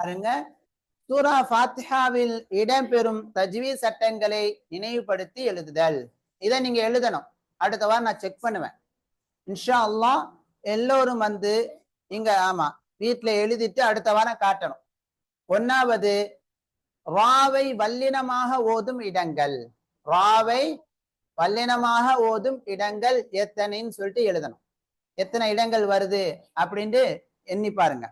பாருங்க. சூரா ஃபாத்திஹாவில் இடம்பெறும் தஜ்வீ சட்டங்களை நினைவுபடுத்தி எழுதுதல். இதை நீங்க எழுதணும். அடுத்த வாரம் நான் செக் பண்ணுவேன். இன்ஷா அல்லாஹ் எல்லோரும் வந்து இங்க ஆமா வீட்டுல எழுதிட்டு அடுத்த வாரம் காட்டணும். ஒன்னாவது ராவை வல்லினமாக ஓதும் இடங்கள். ராவை வல்லினமாக ஓதும் இடங்கள் எத்தனைன்னு சொல்லிட்டு எழுதணும். எத்தனை இடங்கள் வருது அப்படின்ட்டு எண்ணி பாருங்க.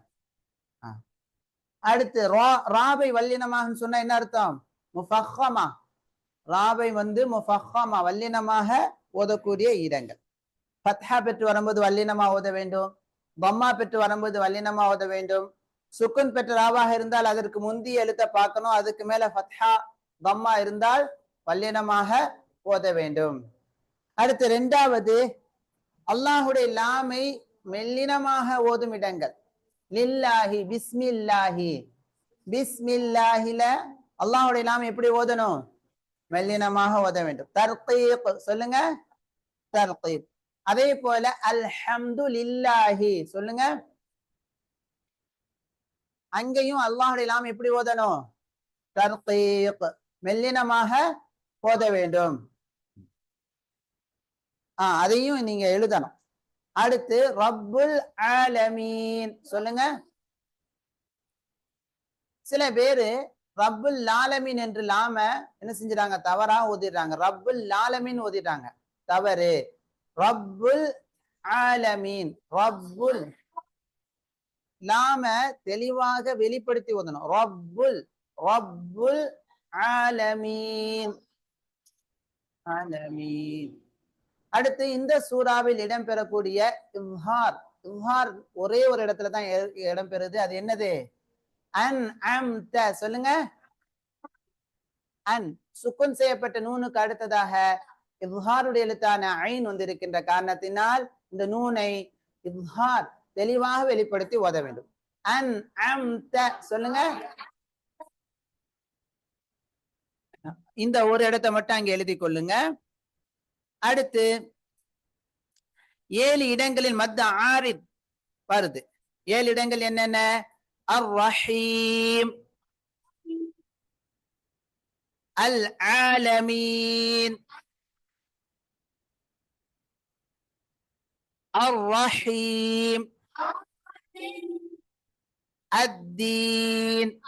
அடுத்து ரா ராபை வல்லினமாக சொன்னா என்ன அர்த்தம்? முஃபஹமா ராபை வந்து முஃபஹமா வல்லினமாக ஓதக்கூடிய இடங்கள். ஃபத்ஹா பெற்று வரும்போது வல்லினமா ஓத வேண்டும். பம்மா பெற்று வரும்போது வல்லினமா ஓத வேண்டும். சுக்குன் பெற்ற ராவாக இருந்தால் அதற்கு முந்திய எழுத்த பார்க்கணும். அதுக்கு மேல ஃபத்ஹா பம்மா இருந்தால் வல்லினமாக ஓத வேண்டும். அடுத்து ரெண்டாவது அல்லாஹுடைய லாமை மெல்லினமாக ஓதும் இடங்கள். லில்லாஹி பிஸ்மில்லாஹி. பிஸ்மில்லாஹில அல்லாஹுடைய லாம் எப்படி ஓதணும்? மெல்லினமாக ஓத வேண்டும். தர்கீப் சொல்லுங்க. தர்கீப் அதே போல அல்ஹம்து லில்லாஹி சொல்லுங்க. அங்கேயும் அல்லாஹுடைய நாம் எப்படி ஓதணும்? தர்கீப் மெல்லினமாக ஓத வேண்டும். ஆஹ் அதையும் நீங்க எழுதணும். அடுத்து ரப்புல் ஆலமீன். சொல்லுங்க. சில பேரு ரப்புல் லாலமீன் என்று லாம என்ன செஞ்சிடாங்க தவறா ஓதிடுறாங்க. ரப்புல் லாலமீன் ஓதிடுறாங்க. தவறு. ரப்புல் ஆலமீன். ரப்புல் லாம தெளிவாக வெளிப்படுத்தி ஓதணும். ரப்புல் ரப்புல் ஆலமீன். ஆலமீன். அடுத்து இந்த சூறாவில் இடம்பெறக்கூடிய இம்ஹார். இம்ஹார் ஒரே ஒரு இடத்துல தான் இடம்பெறுது. அது என்னது? அன் அம் த சொல்லுங்க. அன். சுக்குன் செய்யப்பட்ட நூனுக்கு அடுத்ததாக இவ்ஹாருடைய எழுத்தான ஐன் வந்திருக்கின்ற காரணத்தினால் இந்த நூனை இவ்ஹார் தெளிவாக வெளிப்படுத்தி ஓத வேண்டும். அன் அம் த சொல்லுங்க. இந்த ஒரு இடத்தை மட்டும் அங்க எழுதி கொள்ளுங்க. அடுத்து ஏழு இடங்களில் மத்த ஆரித் வருது ஏழு இடங்கள் என்னென்ன அர் ரஹீம் அல் ஆலமீன் அர் ரஹீம் الدين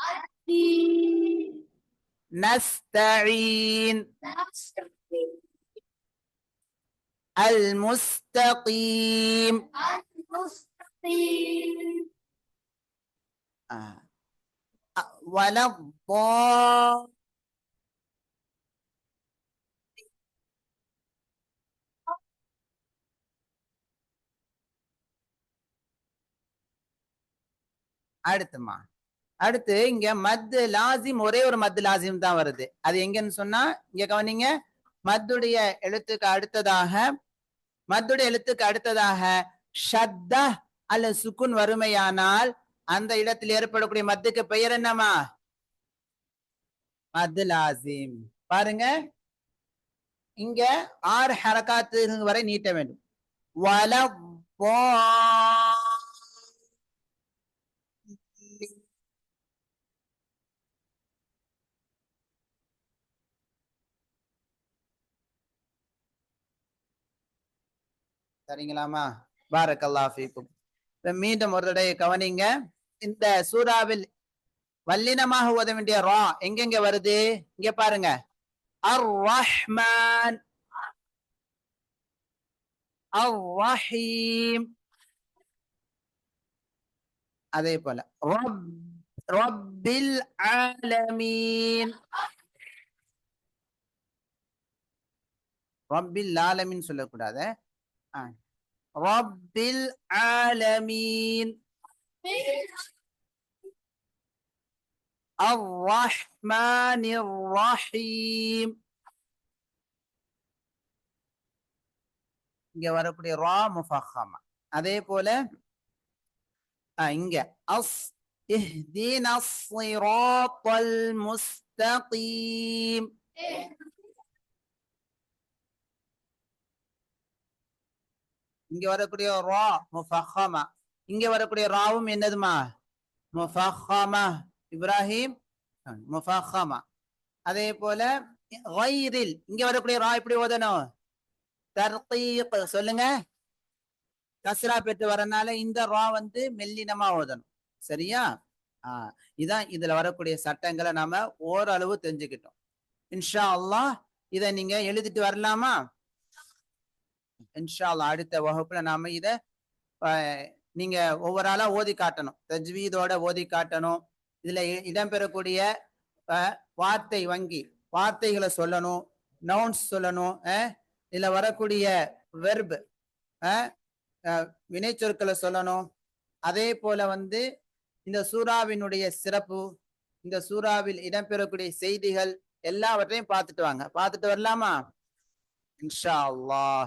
نستعين المستقيم آه. أ- ولا الضال அடுத்துமா அடுத்து இங்க மத்து லாசிம் ஒரே ஒரு மத்து லாசிம் தான் வருது அது எங்கன்னு சொன்னா இங்க கவனிங்க மத்துடைய எழுத்துக்கு அடுத்ததாக மத்துடைய எழுத்துக்கு அடுத்ததாக ஷத்த அல்ல சுக்குன் வறுமையானால் அந்த இடத்தில் ஏற்படக்கூடிய மத்துக்கு பெயர் என்னமா மத்து லாசிம் பாருங்க. இங்க ஆறு ஹரக்காத்து வரை நீட்ட வேண்டும். வல சரிங்களாமா பாரக்கல்லா ஃபீக்கும். மீண்டும் ஒரு தடவை கவனிங்க. இந்த சூறாவில் வல்லினமாக ஓத வேண்டிய ரா எங்கெங்க வருது? இங்க பாருங்க. அர் ரஹ்மான் அர் ரஹீம் அதே போல. ரப்பில் ஆலமீன். ரப்பில் ஆலமீன் சொல்லக்கூடாது. ஆ. ரப்பில் ஆலமீன் الرحمن الرحيم இங்க வரக்கூடிய ரா முஃபஹமா அதே போல ஆ, இங்க அஸ் اهدنا الصراط المستقيم இங்க வரக்கூடிய ரா முஃபஹமா. இங்க வரக்கூடிய ராவும் என்னதுமா? முஃபஹமா. இப்ராஹிம் முஃபஹமா. அதே போல கைரில் இங்க வரக்கூடிய ரா எப்படி ஓதணும்? தர்கீக் சொல்லுங்க. கஸ்ரா பெற்று வரனால இந்த ரா வந்து மெல்லினமா ஓதணும். சரியா? ஆஹ் இதான் இதுல வரக்கூடிய சட்டங்களை நாம ஓரளவு தெரிஞ்சுக்கிட்டோம். இன்ஷா அல்லாஹ் இதை நீங்க எழுதிட்டு வரலாமா? இன்ஷால்லா அடுத்த வகுப்புல நாம இத நீங்க ஒவ்வொரு ஆளா ஓதி காட்டணும். தஜ்வீதோட ஓதி காட்டணும். இதுல இ- இடம்பெறக்கூடிய வார்த்தை வங்கி வார்த்தைகளை சொல்லணும். நவுன்ஸ் சொல்லணும் இதுல வரக்கூடிய வெர்ப் வினைச்சொற்களை சொல்லணும். அதே போல வந்து இந்த சூறாவினுடைய சிறப்பு இந்த சூறாவில் இடம்பெறக்கூடிய செய்திகள் எல்லாவற்றையும் பார்த்துட்டு வாங்க. பார்த்துட்டு வரலாமா? இன்ஷா அல்லாஹ்